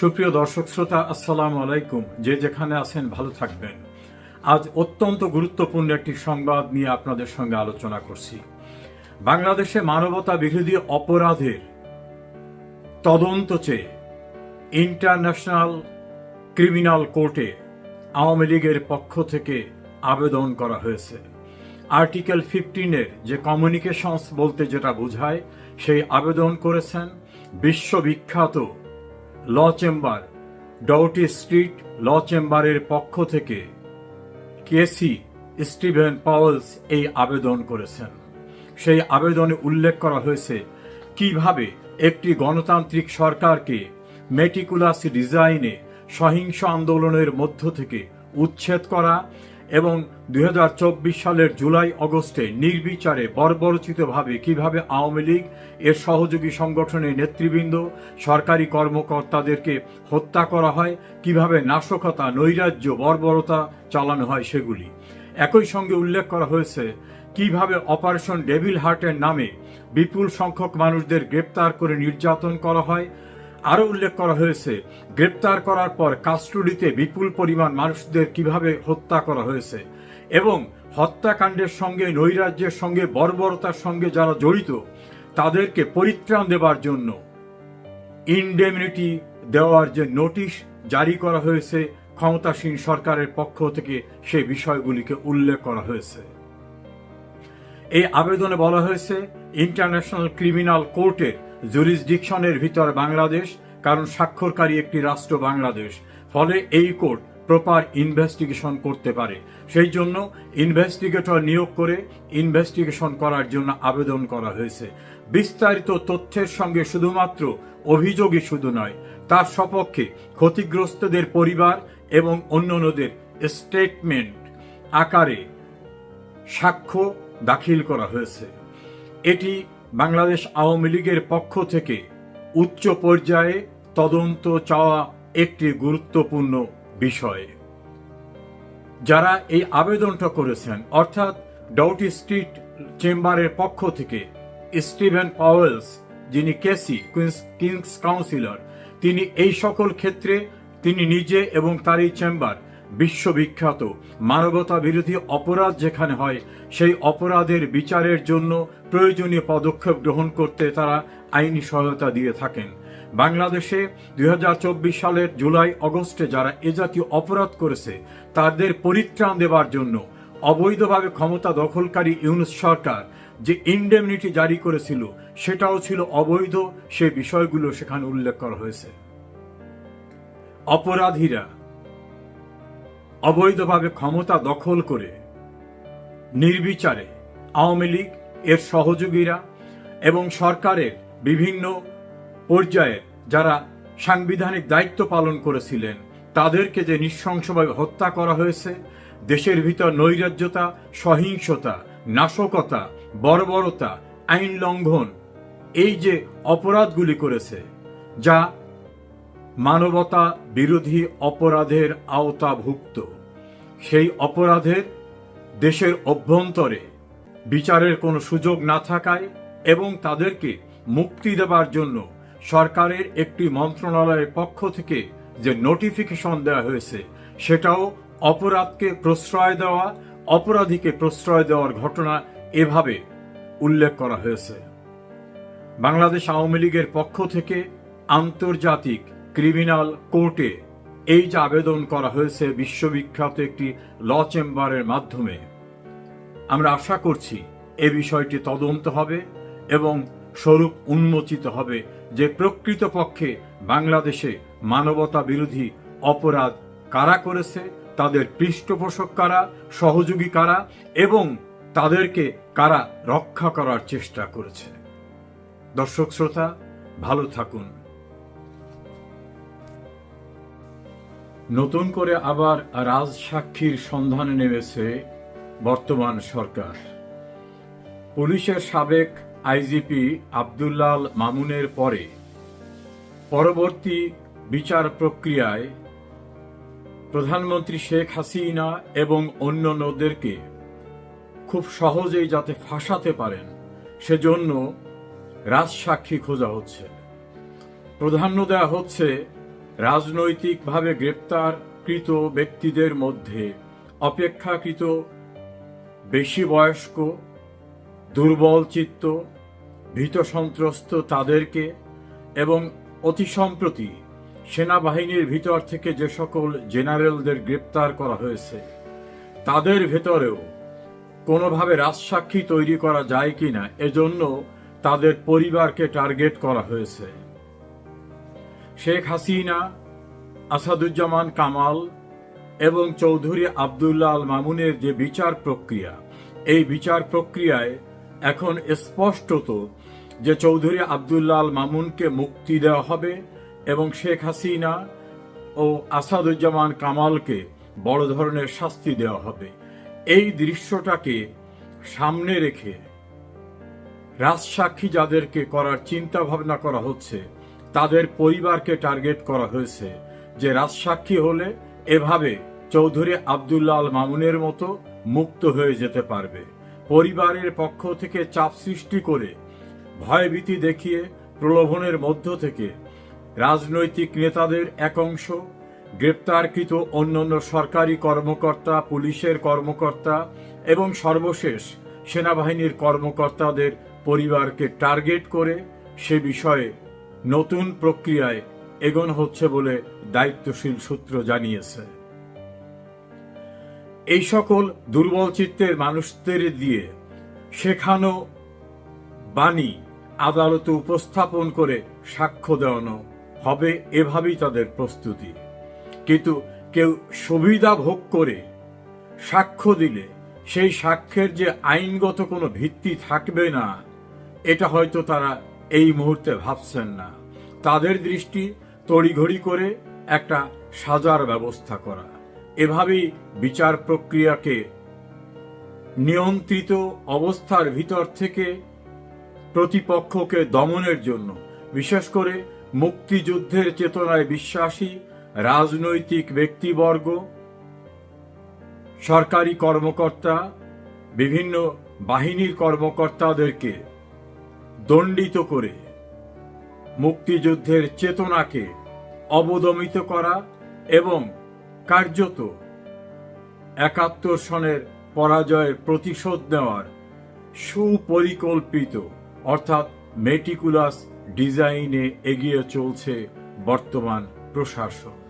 সুপ্রিয় দর্শক শ্রোতা, আসসালামু আলাইকুম। যে যেখানে আছেন, ভালো থাকবেন। আজ অত্যন্ত গুরুত্বপূর্ণ একটি সংবাদ নিয়ে আপনাদের সঙ্গে আলোচনা করছি। বাংলাদেশে মানবতা বিরোধী অপরাধের তদন্ত চেয়ে ইন্টারন্যাশনাল ক্রিমিনাল কোর্টে আওয়ামী লীগের পক্ষ থেকে আবেদন করা হয়েছে। আর্টিকেল ফিফটিনের যে কমিউনিকেশনস বলতে যেটা বোঝায়, সেই আবেদন করেছেন বিশ্ববিখ্যাত law chamber, Doughty street law চেম্বারের পক্ষ থেকে কেসি স্টিভেন পাওয়েলস এই আবেদন করেছেন। সেই আবেদনে উল্লেখ করা হয়েছে, কীভাবে একটি গণতান্ত্রিক সরকারকে মেটিকুলাস ডিজাইনে সহিংস আন্দোলনের মধ্য থেকে উচ্ছেদ করা এবং দু হাজার চব্বিশ সালের জুলাই অগস্টে নির্বিচারে বর্বরচিতভাবে কীভাবে আওয়ামী লীগ এর সহযোগী সংগঠনের নেতৃবৃন্দ, সরকারি কর্মকর্তাদেরকে হত্যা করা হয়, কীভাবে নাশকতা, নৈরাজ্য, বর্বরতা চালানো হয় সেগুলি। একই সঙ্গে উল্লেখ করা হয়েছে কীভাবে অপারেশন ডেভিল হার্টের নামে বিপুল সংখ্যক মানুষদের গ্রেপ্তার করে নির্যাতন করা হয় আরও উল্লেখ করা হয়েছে, গ্রেপ্তার করার পর কাস্টডিতে বিপুল পরিমাণ মানুষদের কীভাবে হত্যা করা হয়েছে এবং হত্যাকাণ্ডের সঙ্গে, নৈরাজ্যের সঙ্গে, বর্বরতার সঙ্গে যারা জড়িত, তাদেরকে পরিত্রাণ দেবার জন্য ইনডেমিনিটি দেওয়ার যে নোটিশ জারি করা হয়েছে ক্ষমতাসীন সরকারের পক্ষ থেকে সেই বিষয়গুলিকে উল্লেখ করা হয়েছে। এই আবেদনে বলা হয়েছে, ইন্টারন্যাশনাল ক্রিমিনাল কোর্টের জুরিসডিকশনের ভিতর বাংলাদেশ, কারণ স্বাক্ষরকারী একটি রাষ্ট্র বাংলাদেশ। ফলে এই কোর্ট প্রপার ইনভেস্টিগেশন করতে পারে। সেই জন্য ইনভেস্টিগেটর নিয়োগ করে ইনভেস্টিগেশন করার জন্য আবেদন করা হয়েছে। বিস্তারিত তথ্যের সঙ্গে শুধুমাত্র অভিযোগই শুধু নয়, তার সপক্ষে ক্ষতিগ্রস্তদের পরিবার এবং অন্যান্যদের স্টেটমেন্ট আকারে সাক্ষ্য দাখিল করা হয়েছে। এটি বাংলাদেশ আওয়ামী লীগের পক্ষ থেকে উচ্চ পর্যায়ে তদন্ত চাওয়া একটি গুরুত্বপূর্ণ বিষয়। যারা এই আবেদনটা করেছেন, অর্থাৎ ডাউটি স্ট্রিট চেম্বারের পক্ষ থেকে, স্টিভেন পাওয়েলস, যিনি কেসি, কুইন্স, কিংস কাউন্সিলর, তিনি এই সকল ক্ষেত্রে তিনি নিজে এবং তার এই চেম্বার বিশ্ববিখ্যাত মানবতা বিরোধী অপরাধ যেখানে হয়, সেই অপরাধের বিচারের জন্য প্রয়োজনীয় পদক্ষেপ গ্রহণ করতে তারা আইনি সহায়তা দিয়ে থাকেন। বাংলাদেশে দুই হাজার চব্বিশ সালের জুলাই অগস্টে যারা এ জাতীয় অপরাধ করেছে, তাদের পরিত্রাণ দেবার জন্য অবৈধভাবে ক্ষমতা দখলকারী ইউনুস সরকার যে ইন্ডেমনিটি জারি করেছিল, সেটাও ছিল অবৈধ সে বিষয়গুলো সেখানে উল্লেখ করা হয়েছে। অপরাধীরা অবৈধভাবে ক্ষমতা দখল করে নির্বিচারে আওয়ামী লীগ, এর সহযোগীরা এবং সরকারের বিভিন্ন পর্যায়ে যারা সাংবিধানিক দায়িত্ব পালন করেছিলেন, তাদেরকে যে নৃশংসভাবে হত্যা করা হয়েছে, দেশের ভিতর নৈরাজ্যতা, সহিংসতা, নাশকতা, বর্বরতা, আইন লঙ্ঘন, এই যে অপরাধগুলি করেছে, যা মানবতা বিরোধী অপরাধের আওতাভুক্ত। সেই অপরাধের দেশের অভ্যন্তরে বিচারের কোনো সুযোগ না থাকায় এবং তাদেরকে মুক্তি দেবার জন্য সরকারের একটি মন্ত্রণালয়ের পক্ষ থেকে যে নোটিফিকেশন দেওয়া হয়েছে, সেটাও অপরাধকে প্রশ্রয় দেওয়া, অপরাধীকে প্রশ্রয় দেওয়ার ঘটনা এভাবে উল্লেখ করা হয়েছে। বাংলাদেশ আওয়ামী লীগের পক্ষ থেকে আন্তর্জাতিক ক্রিমিনাল কোর্টে এই যে আবেদন করা হয়েছে বিশ্ববিখ্যাত একটি ল চেম্বারের মাধ্যমে, আমরা আশা করছি এ বিষয়টি তদন্ত হবে এবং স্বরূপ উন্মোচিত হবে যে প্রকৃতপক্ষে বাংলাদেশে মানবতা বিরোধী অপরাধ কারা করেছে, তাদের পৃষ্ঠপোষক কারা, সহযোগী কারা এবং তাদেরকে কারা রক্ষা করার চেষ্টা করেছে। দর্শক শ্রোতা, ভালো থাকুন। নতুন করে আবার রাজসাক্ষীর সন্ধানে নেমেছে বর্তমান সরকার। পুলিশের সাবেক আইজিপি আবদুল্লাল মামুনের পরে পরবর্তী বিচার প্রক্রিয়ায় প্রধানমন্ত্রী শেখ হাসিনা এবং অন্যান্যদেরকে খুব সহজেই যাতে ফাঁসাতে পারেন, সেজন্য রাজসাক্ষী খোঁজা হচ্ছে। প্রাধান্য দেওয়া হচ্ছে রাজনৈতিকভাবে গ্রেপ্তারকৃত ব্যক্তিদের মধ্যে অপেক্ষাকৃত বেশি বয়স্ক, দুর্বল চিত্ত, ভীত সন্ত্রস্ত তাদেরকে এবং অতি সম্প্রতি সেনাবাহিনীর ভিতর থেকে যে সকল জেনারেলদের গ্রেপ্তার করা হয়েছে, তাদের ভেতরেও কোনোভাবে রাজসাক্ষী তৈরি করা যায় কিনা, এজন্য তাদের পরিবারকে টার্গেট করা হয়েছে। শেখ হাসিনা, আসাদুজ্জামান কামাল এবং চৌধুরী আবদুল্লাহ আল মামুনের যে বিচার প্রক্রিয়া, এই বিচার প্রক্রিয়ায় এখন স্পষ্টত যে চৌধুরী আবদুল্লাহ আল মামুনকে মুক্তি দেওয়া হবে এবং শেখ হাসিনা ও আসাদুজ্জামান কামালকে বড় ধরনের শাস্তি দেওয়া হবে। এই দৃশ্যটাকে সামনে রেখে রাজসাক্ষী যাদেরকে করার চিন্তা ভাবনা করা হচ্ছে তাদের পরিবারকে টার্গেট করা হয়েছে যে রাজসাক্ষী হলে এভাবে চৌধুরী আবদুল্লাহ আল মামুনের মতো মুক্ত হয়ে যেতে পারবে। পরিবারের পক্ষ থেকে চাপ সৃষ্টি করে ভয়ভীতি দেখিয়ে প্রলোভনের মধ্য থেকে রাজনৈতিক নেতাদের এক অংশ, গ্রেপ্তারকৃত অন্যান্য সরকারি কর্মকর্তা, পুলিশের কর্মকর্তা এবং সর্বশেষ সেনাবাহিনীর কর্মকর্তাদের পরিবারকে টার্গেট করে সে বিষয়ে নতুন প্রক্রিয়ায় এগোনো হচ্ছে বলে দায়িত্বশীল সূত্র জানিয়েছে। এই সকল দুর্বল চিত্তের মানুষদের দিয়ে শেখানো বাণী আদালতে উপস্থাপন করে সাক্ষ্য দেওয়ানো হবে এভাবেই তাদের প্রস্তুতি। কিন্তু কেউ সুবিধা ভোগ করে সাক্ষ্য দিলে সেই সাক্ষ্যের যে আইনগত কোনো ভিত্তি থাকবে না, এটা হয়তো তারা এই মুহূর্তে ভাবছেন না। তাদের দৃষ্টি তড়িঘড়ি করে একটা সাজার ব্যবস্থা করা। এভাবেই বিচার প্রক্রিয়াকে নিয়ন্ত্রিত অবস্থার ভিতর থেকে প্রতিপক্ষকে দমনের জন্য, বিশেষ করে মুক্তিযুদ্ধের চেতনায় বিশ্বাসী রাজনৈতিক ব্যক্তিবর্গ, সরকারি কর্মকর্তা, বিভিন্ন বাহিনীর কর্মকর্তাদেরকে দণ্ডিত করে মুক্তিযুদ্ধের চেতনাকে অবদমিত করা এবং কার্যত একাত্তর সনের পরাজয়ের প্রতিশোধ নেওয়ার সুপরিকল্পিত, অর্থাৎ মেটিকুলাস ডিজাইনে এগিয়ে চলছে বর্তমান প্রশাসন।